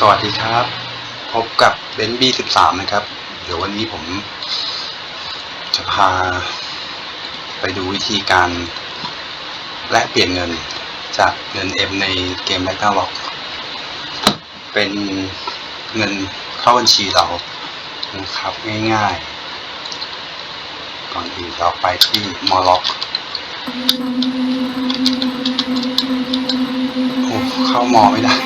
สวัสดีครับ พบกับเบนบี้สิบสามนะครับ เดี๋ยววันนี้ผมจะพาไปดูวิธีการแลกเปลี่ยนเงินจากเงิน M ในเกม r a g n a r o k เป็นเงินเข้าบัญชีเรานะครับง่ายๆ ก่อนอื่นเราไปที่มอล็อกโอ้เข้ามอไม่ได้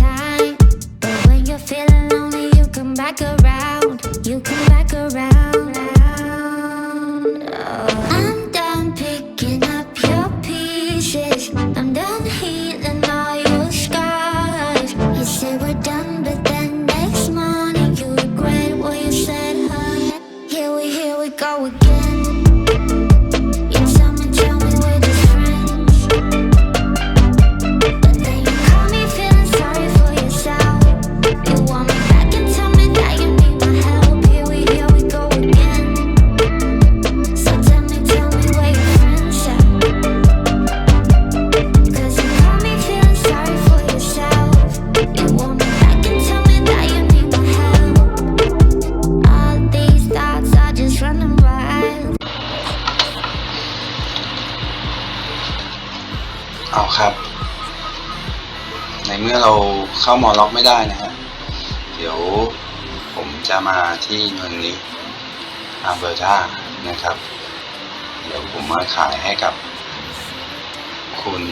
เอาครับ ในเมื่อเราเข้ามอล็อกไม่ได้นะฮะเดี๋ยวผมจะมาที่เมืองนี้อาเบอร์ตานะครับ เดี๋ยวผมมาขายให้กับคุณ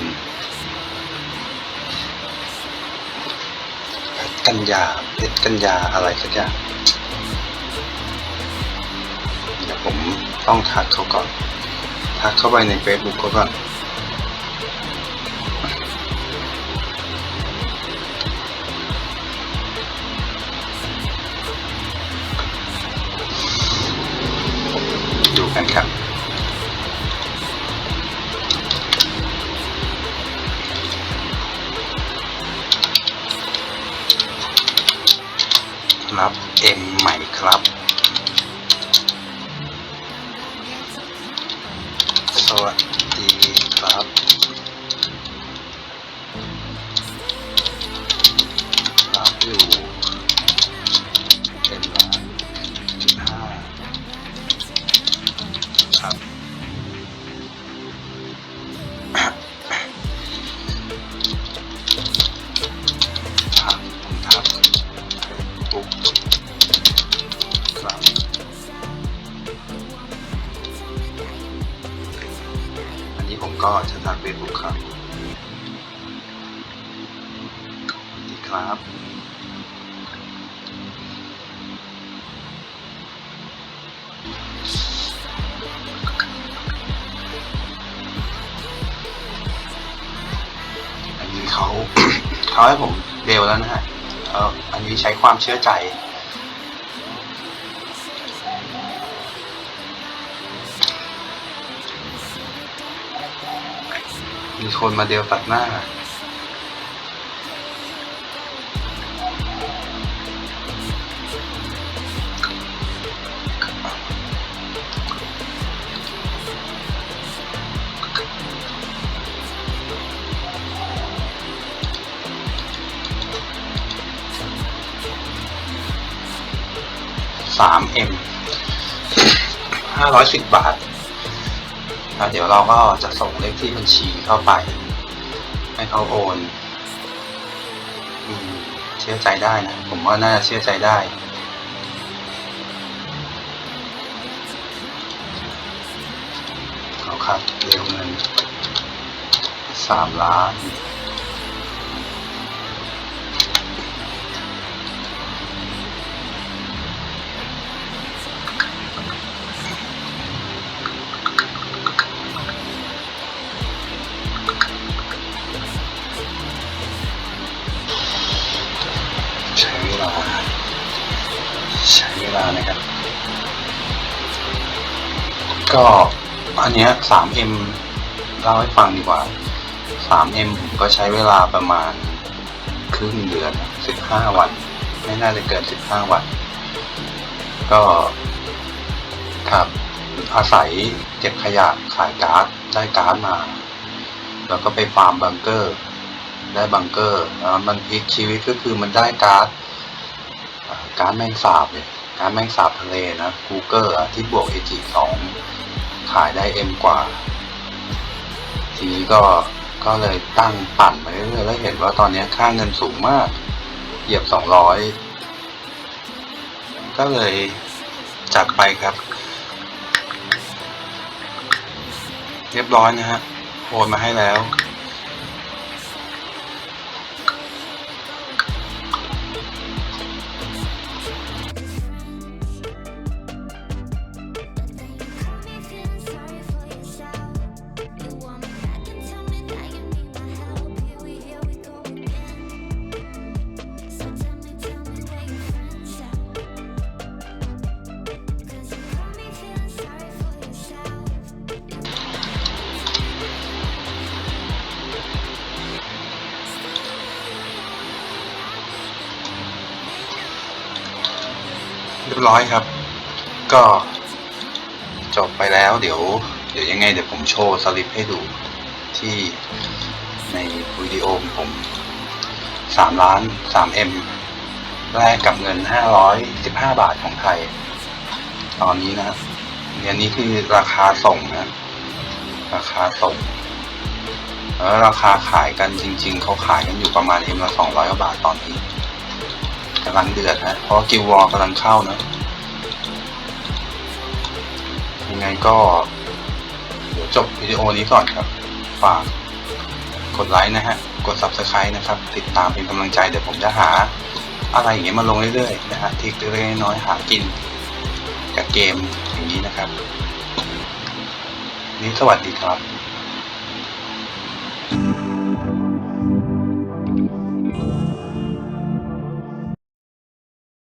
กัญญาเพชรกัญญาอะไรสักอย่างเดี๋ยวผมต้องทักเขาก่อน ทักเข้าไปใน Facebook เขาก่อน กันครับ รับเอ็มใหม่ครับ สวัสดีครับ ก็จะทักเฟซบุ๊กครับสวัสดีครับอันนี้เขาเขาให้ผมเร็วแล้วนะฮะเอออันนี้ใช้ความเชื่อใจ มีคนมาเดียวตัดหน้า สามเอ็มห้าร้อยสิบบาท แล้วเดี๋ยวเราก็จะส่งเลขที่บัญชีเข้าไป ให้เขาโอนเชื่อใจได้นะ ผมว่าน่าจะเชื่อใจได้ เอาครับเร็วเงินสามล้าน ใช้เวลานะครับ ก็อันเนี้ย 3M เล่าให้ฟังดีกว่า 3M ผมก็ใช้เวลาประมาณครึ่งเดือน 15 วัน ไม่น่าจะเกิน 15 วัน ก็ครับอาศัยเก็บขยะขายการ์ดได้การ์ดมา แล้วก็ไปฟาร์มบังเกอร์ ได้บังเกอร์แล้วมันพลิกชีวิตก็คือมันได้การ์ด การแมงสาบเนี่ยการแมงสาบทะเลนะกูเกอร์ที่บวกเอจิสองขายได้เอ็มกว่า ทีนี้ก็ก็เลยตั้งปั่นไปเรื่อยๆแล้วเห็นว่าตอนนี้ค่าเงินสูงมาก เหยียบสองร้อยก็เลยจัดไปครับ เรียบร้อยนะฮะโอนมาให้แล้ว ยบร้อยครับ ก็จบไปแล้ว เดี๋ยว เดี๋ยวยังไง เดี๋ยวผมโชว์สลิปให้ดูที่ในวิดีโอของผมสามล้านสามเอ็มแลกกับเงินห้าร้อยสิบห้าบาทของไทย ตอนนี้นะเนี่ยนี้คือราคาส่งนะ ราคาส่ง แล้วราคาขายกันจริง ๆ เขาขายกันอยู่ประมาณเอ็มละสองร้อยกว่าบาทตอนนี้ำลังเดือดนะ เพราะกิววอลกำลังเข้านะ ยังไงก็เดี๋ยวจบวิดีโอนี้ก่อนครับ ฝากกดไลค์นะฮะ กด subscribe นะครับ ติดตามเป็นกำลังใจเดี๋ยวผมจะหา อะไรอย่างเงี้ยมาลงเรื่อยๆนะฮะที่เล็กๆน้อยๆหากินกับเกมอย่างนี้นะครับ นี่สวัสดีครับ